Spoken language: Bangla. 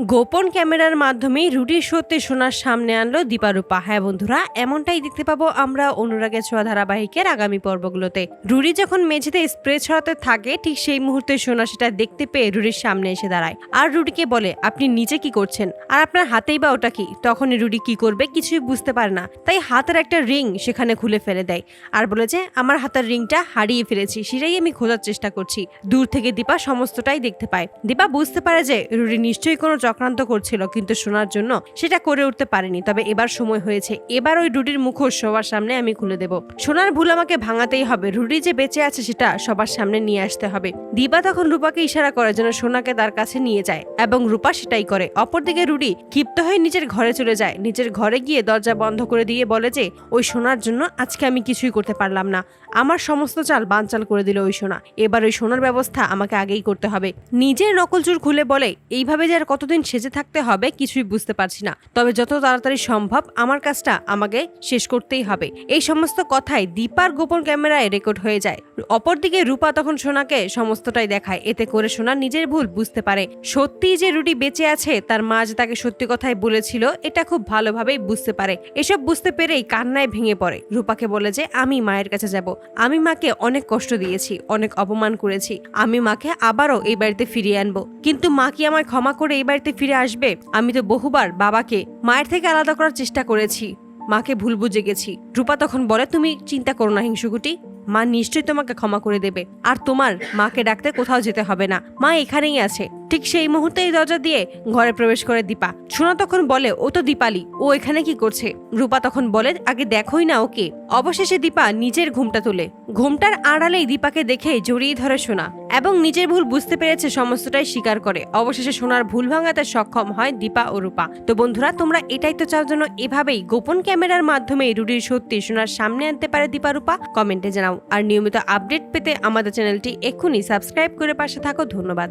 গোপন ক্যামেরার মাধ্যমে রুটির সত্যি সোনার সামনে আনলো দীপারূপা। হ্যাঁ বন্ধুরা, এমনটাই দেখতে পাবো আমরা অনুরাগের ছোঁয়া ধারাবাহিকের আগামী পর্বগুলোতে। রুরি যখন মেঝেতে স্প্রে ছড়াতে থাকে, ঠিক সেই মুহূর্তে সোনা সেটা দেখতে পেয়ে রুরির সামনে এসে দাঁড়ায়। আর রুডিকে বলে, আপনি নিচে কি করছেন? আর আপনার হাতেই বা ওটা কি? তখনই রুডি কি করবে কিছুই বুঝতে পারে না। তাই হাতের একটা রিং সেখানে খুলে ফেলে দেয়। আর বলে যে, আমার হাতের রিংটা হারিয়ে ফেলেছি, সেটাই আমি খোঁজার চেষ্টা করছি। দূর থেকে দীপা সমস্তটাই দেখতে পায়। দীপা বুঝতে পারে যে রুডি নিশ্চয়ই কোনো চক্রান্ত করছিল, কিন্তু শোনার জন্য সেটা করে উঠতে পারেনি। তবে এবার সময় হয়েছে। এবার ওই রুডির মুখোশ সবার সামনে আমি খুলে দেব। সোনার ভুল আমাকে ভাঙাতেই হবে। রুডি যে বেঁচে আছে সেটা সবার সামনে নিয়ে আসতে হবে। দীপা তখন রূপাকে ইশারা করে যেন সোনাকে তার কাছে নিয়ে যায় এবং রূপা সেটাই করে। অপরদিকে রুডি ক্ষিপ্ত হয়ে নিজের ঘরে চলে যায়। নিজের ঘরে গিয়ে দরজা বন্ধ করে দিয়ে বলে যে, ওই সোনার জন্য আজকে আমি কিছুই করতে পারলাম না। আমার সমস্ত চাল বানচাল করে দিল ওই সোনা। এবার ওই সোনার ব্যবস্থা আমাকে আগেই করতে হবে। নিজের নকল চুর খুলে বলে, এইভাবে যে আর কতদিন সেজে থাকতে হবে, কিছুই বুঝতে পারছি না। তবে যত তাড়াতাড়ি সম্ভব আমার কাজটা আমাকে শেষ করতেই হবে। এই সমস্ত কথাই দীপার গোপন ক্যামেরায় রেকর্ড হয়ে যায়। অপরদিকে রূপা তখন সোনাকে সমস্তটাই দেখায়। এতে করে সোনা নিজের ভুল বুঝতে পারে। সত্যিই যে রুটি বেঁচে আছে, তার মা যে তাকে সত্যি কথাই বলেছিল, এটা খুব ভালোভাবেই বুঝতে পারে। এসব বুঝতে পেরেই কান্নায় ভেঙে পড়ে। রূপাকে বলে যে, আমি মায়ের কাছে যাব। আমি মাকে অনেক কষ্ট দিয়েছি, অনেক অপমান করেছি। আমি মাকে আবারও এই বাড়িতে ফিরিয়ে আনব। কিন্তু মা কি আমায় ক্ষমা করে এই বাড়িতে ফিরে আসবে, আমি তো বহুবার বাবাকে, মায়ের থেকে আলাদা করার চেষ্টা করেছি। মাকে ভুল বুঝে গেছি। রূপা তখন বলে, তুমি চিন্তা করো না হিংসুকুটি। মা নিশ্চয়ই তোমাকে ক্ষমা করে দেবে। আর তোমার মাকে ডাকতে কোথাও যেতে হবে না। মা এখানেই আছে। ঠিক সেই মুহূর্তেই দরজা দিয়ে ঘরে প্রবেশ করে দীপা। সোনা তখন বলে, ও তো দীপালি, ও এখানে কি করছে? রূপা তখন বলে, আগে দেখোই না ওকে। অবশেষে দীপা নিজের ঘুমটা তোলে। ঘুমটার আড়ালেই দীপাকে দেখে জড়িয়ে ধরে সোনা। এবং নিজের ভুল বুঝতে পেরেছে সমস্তটাই স্বীকার করে। অবশেষে সোনার ভুল ভাঙাতে সক্ষম হয় দীপা ও রূপা। তো বন্ধুরা, তোমরা এটাই তো চাও যেন এভাবেই গোপন ক্যামেরার মাধ্যমে রুডির সত্যি সোনার সামনে আনতে পারে দীপা রূপা? কমেন্টে জানাও। আর নিয়মিত আপডেট পেতে আমাদের চ্যানেলটি এক্ষুনি সাবস্ক্রাইব করে পাশে থাকো। ধন্যবাদ।